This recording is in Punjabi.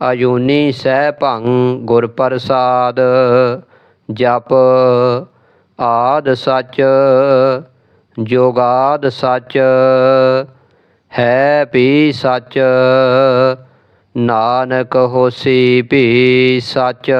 ਅਜੂਨੀ ਸੈਭੰ ਗੁਰ ਪ੍ਰਸਾਦ, ਜਪ ਆਦ ਸੱਚ, ਜੋਗਾਦ ਸੱਚ, ਹੈ ਪੀ ਸੱਚ, ਨਾਨਕ ਹੋਸੀ ਵੀ ਸੱਚ।